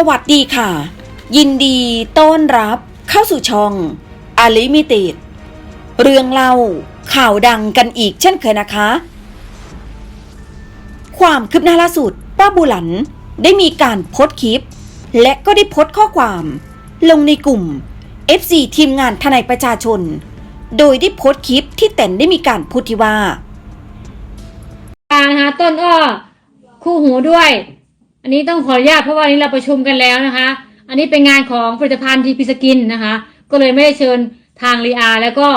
สวัสดีค่ะ ยินดีต้อนรับเข้าสู่ช่องอลิมิต็ดเรื่องเล่าข่าวดังกันอีกเช่นเคยนะคะ ความคืบหน้าล่าสุดป้าบุหลันได้มีการโพสต์คลิป และก็ได้โพสต์ข้อความ ลงในกลุ่ม FC ทีมงานทนายประชาชน โดยได้โพสต์คลิปที่แต่นได้มีการพูดที่ว่ากางนะคะต้นอ้อคู่หูด้วย อันนี้ต้องขออนุญาตเพราะว่าอันนี้เราประชุมกันแล้วนะคะ อันนี้เป็นงานของผลิตภัณฑ์ทีพีสกินนะคะ ก็เลยไม่ได้เชิญทางรีอาแล้วก็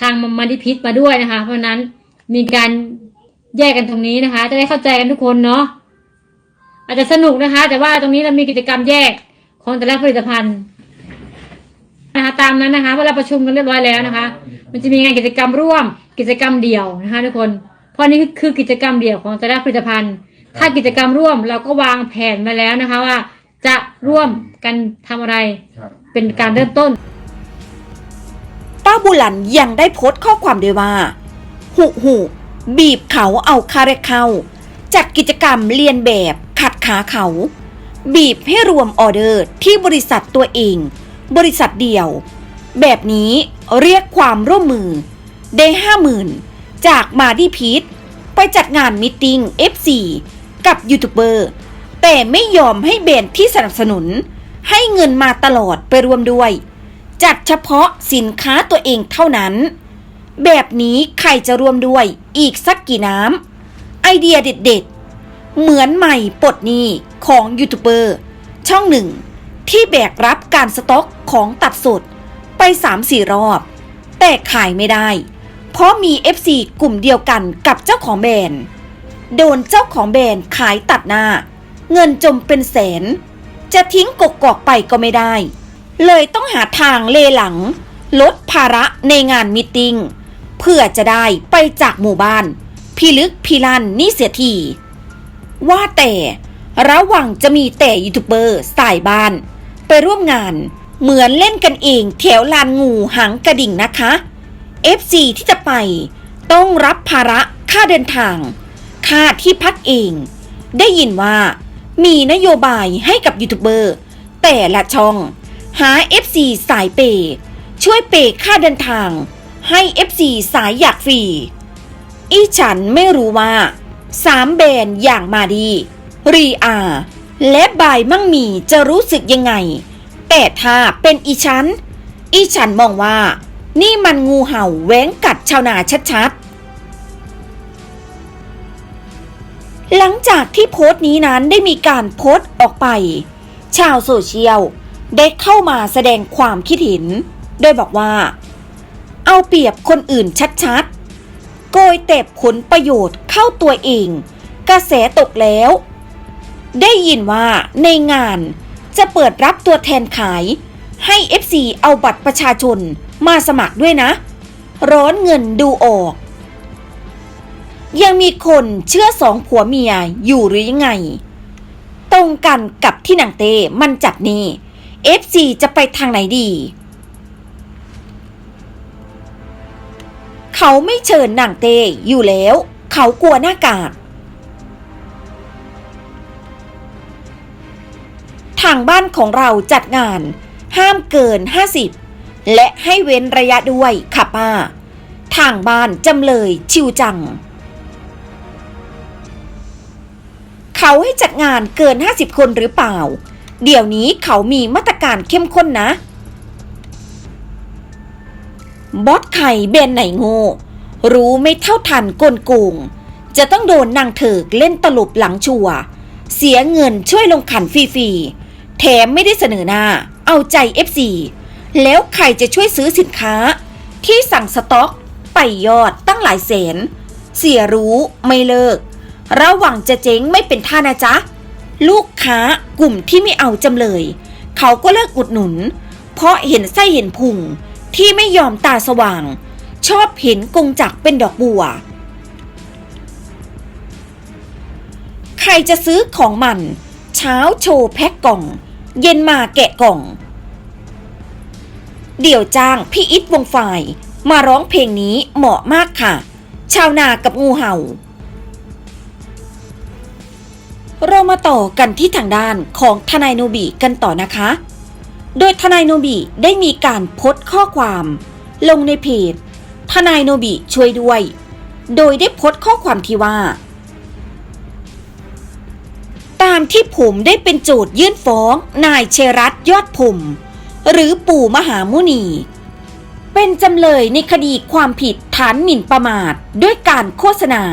ทางมันดิพิษมาด้วยนะคะ เพราะฉะนั้นมีการแยกกันตรงนี้นะคะ จะได้เข้าใจกันทุกคนเนาะอาจจะสนุกนะคะ แต่ว่าตรงนี้เรามีกิจกรรมแยกของแต่ละผลิตภัณฑ์นะคะตามนั้นนะคะเวลาประชุมกันเรียบร้อยแล้วนะคะ มันจะมีงานกิจกรรมร่วมกิจกรรมเดี่ยวนะคะทุกคนเพราะนี่คือกิจกรรมเดี่ยวของแต่ละผลิตภัณฑ์ ถ้ากิจกรรมร่วมเราก็วางแผนมาแล้วนะคะว่า จะร่วมกันทำอะไรครับเป็นการเริ่มต้น ป้าบุหลันยังได้โพสต์ข้อความด้วยว่า หุหุบีบเขาเอาคาเรกเข้าจัดกิจกรรมเรียนแบบขัดขาเขา บีบให้รวมออเดอร์ที่บริษัทตัวเอง บริษัทเดียว แบบนี้เรียกความร่วมมือ ได้ห้าหมื่นจากมาดีพีทไปจัดงานมิทติ้ง F4 กับยูทูบเบอร์ แต่ไม่ยอมให้แบรนด์ที่สนับสนุน ให้เงินมาตลอดไปรวมด้วย จัดเฉพาะสินค้าตัวเองเท่านั้น แบบนี้ใครจะรวมด้วยอีกสักกี่น้ำไอเดียเด็ดๆ เหมือนใหม่ปลดหนี้ของยูทูบเบอร์ช่องหนึ่งที่แบกรับการสต็อกของตัดสดไป 3-4 รอบ แต่ขายไม่ได้ เพราะมี FC กลุ่มเดียวกันกับเจ้าของแบรนด์ โดนเจ้าของแบรนด์ขายตัดหน้า เงินจมเป็นแสน จะทิ้งกกอกไปก็ไม่ได้ เลยต้องหาทางเลหลัง ลดภาระในงานมิทติ้งเพื่อจะได้ไปจากหมู่บ้านพี่ลึกพี่ลันนี่เสียที ว่าแต่ระหว่างจะมีแต่ยูทูบเบอร์สายบ้าน ไปร่วมงานเหมือนเล่นกันเองแถวลานงูหางกระดิ่งนะคะ FC ที่จะไปต้องรับภาระค่าเดินทาง ค่าที่พักเอง ได้ยินว่ามีนโยบายให้กับยูทูบเบอร์ แต่ละช่อง หา FC สายเป ช่วยเปค่าเดินทาง ให้ FC สายอยากฟรีอีฉันไม่รู้ว่าสามแบรนด์อย่างมาดี รีอาและบายมั่งมีจะรู้สึกยังไง แต่ถ้าเป็นอีฉัน อีฉันมองว่า นี่มันงูเห่าแหวงกัดชาวนาชัดๆ หลังจากที่โพสต์นี้นั้นได้มีการโพสต์ออกไป ชาวโซเชียลได้เข้ามาแสดงความคิดเห็น โดยบอกว่า เอาเปรียบคนอื่นชัดๆ โกยแต่ผลประโยชน์เข้าตัวเอง กระแสตกแล้ว ได้ยินว่าในงานจะเปิดรับตัวแทนขาย ให้ FC เอาบัตรประชาชนมาสมัครด้วยนะ ร้อนเงินดูออก ยังมีคนเชื่อสองผัวเมียอยู่หรือยังไง ตรงกันกับที่นางเต้มันจัดนี่ FC จะไปทางไหนดี เขาไม่เชิญนางเต้อยู่แล้ว เขากลัวหน้ากากทางบ้านของเราจัดงาน ห้ามเกิน 50 และให้เว้นระยะด้วยค่ะป้า ทางบ้านจำเลยชิวจัง เขาให้จัดงานเกิน 50 คนหรือเปล่า เดี๋ยวนี้เขามีมาตรการเข้มข้นนะ บอสไข่เบนไหนโง่รู้ไม่เท่าทันกลโกงจะต้องโดนนางเถิกเล่นตลบหลังชัว เสียเงินช่วยลงขันฟรีๆ แถมไม่ได้เสนอหน้า เอาใจ FC แล้วใครจะช่วยซื้อสินค้า ที่สั่งสต็อก ไปยอดตั้งหลายแสน เสียรู้ไม่เลิก ระหว่างจะเจ๊งไม่เป็นท่านะจ๊ะ ลูกค้ากลุ่มที่ไม่เอาจำเลย เขาก็เลิกอุดหนุน เพราะเห็นไส้เห็นพุงที่ไม่ยอมตาสว่าง ชอบเห็นกงจักเป็นดอกบัว ใครจะซื้อของมัน เช้าโชว์แพ็คกล่อง เย็นมาแกะกล่อง เดี๋ยวจ้างพี่อิทวงฝ่ายมาร้องเพลงนี้เหมาะมากค่ะ ชาวนากับงูเห่า เรามาต่อกันที่ทางด้านของทนายโนบิกันต่อนะคะ โดยทนายโนบิได้มีการโพสต์ข้อความ ลงในเพจ ทนายโนบิช่วยด้วย โดยได้โพสต์ข้อความที่ว่า ตามที่ผมได้เป็นโจทยื่นฟ้อง นายเชรัตยอดผม หรือปู่มหามุนี เป็นจำเลยในคดีความผิดฐานหมิ่นประมาทด้วยการโฆษณา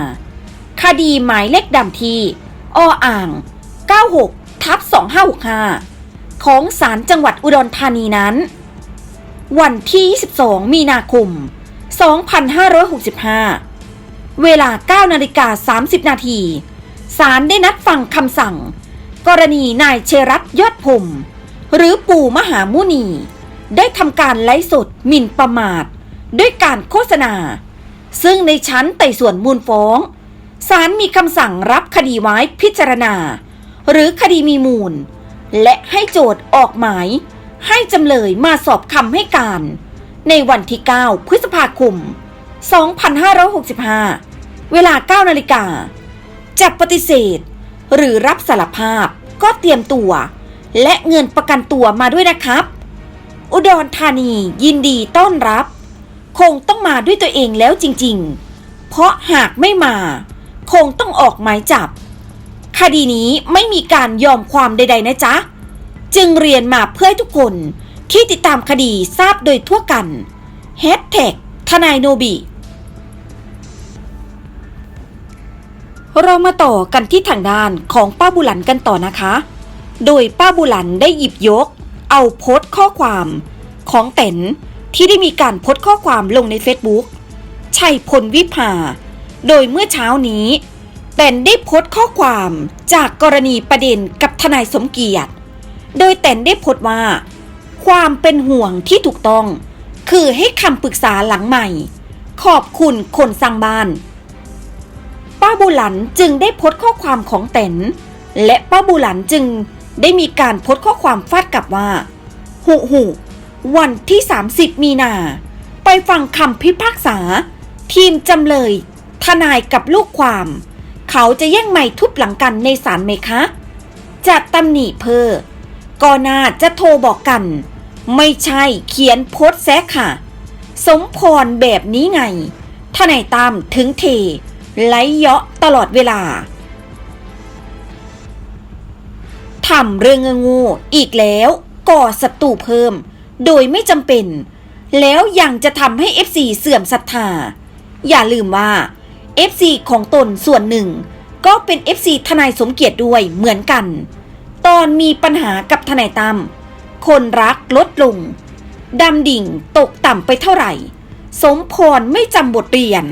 คดีหมายเลขดำที ออ่าง 96 ทับ 2565 ของศาลจังหวัดอุดรธานีนั้น วันที่ 22 มีนาคม 2565 เวลา 9 นาฬิกา 30 นาทีศาลได้นัดฟังคำสั่ง กรณีนายเชรัตยอดผมหรือปู่มหามุนี ได้ทำการไลฟ์สดหมิ่นประมาท ด้วยการโฆษณา ซึ่งในชั้นไต่สวนมูลฟ้อง ศาลมีคำสั่งรับคดีไว้พิจารณา หรือคดีมีมูล และให้โจทย์ออกหมาย ให้จำเลยมาสอบคำให้การ ในวันที่ 9 พฤษภาคม 2565 เวลา 9 นาฬิกาจะปฏิเสธ หรือรับสารภาพก็เตรียมตัว และเงินประกันตัวมาด้วยนะครับ อุดรธานียินดีต้อนรับ คงต้องมาด้วยตัวเองแล้วจริง ๆ เพราะหากไม่มา คงต้องออกหมายจับ คดีนี้ไม่มีการยอมความใด ๆ นะจ๊ะ จึงเรียนมาเพื่อให้ทุกคนที่ติดตามคดีทราบโดยทั่วกันแฮชแท็กทนายโนบิ เรามาต่อกันที่ทางด้านของป้าบุหลันกันต่อนะคะ โดยป้าบุหลันได้หยิบยก เอาโพสต์ข้อความของเต๋นที่ได้มีการโพสต์ข้อความลงใน Facebook ชัยพลวิภา โดยเมื่อเช้านี้เต๋นได้โพสต์ข้อความจากกรณีประเด็นกับทนายสมเกียรติ โดยเต๋นได้โพสต์ว่า ความเป็นห่วงที่ถูกต้อง คือให้คำปรึกษาหลังใหม่ ขอบคุณคนสร้างบ้าน ป้าบูหลันจึงได้โพสต์ข้อความของเต๋นและป้าบูหลันจึงได้มีการโพสต์ข้อความฟาดกลับว่า หุหุวันที่ 30 มีนา ไปฟังคำพิพากษา ทีมจำเลย ทนายกับลูกความ เขาจะแย่งไม้ทุบหลังกันในศาลไหมคะ จะตำหนิเพอก็น่าจะโทรบอกกัน ไม่ใช่เขียนโพสต์แซะค่ะ สมพรแบบนี้ไงทนายตามถึงเทไล่เยาะตลอดเวลาทำเรื่องงูอีกแล้วก่อศัตรูเพิ่ม โดยไม่จำเป็น แล้วยังจะทำให้ FC เสื่อมศรัทธา อย่าลืมว่า FC ของตนส่วนหนึ่ง ก็เป็น FC ทนายสมเกียรติด้วยเหมือนกัน ตอนมีปัญหากับทนายตั้มคนรักลดลงดำดิ่งตกต่ำไปเท่าไหร่ สมพรไม่จำบทเรียน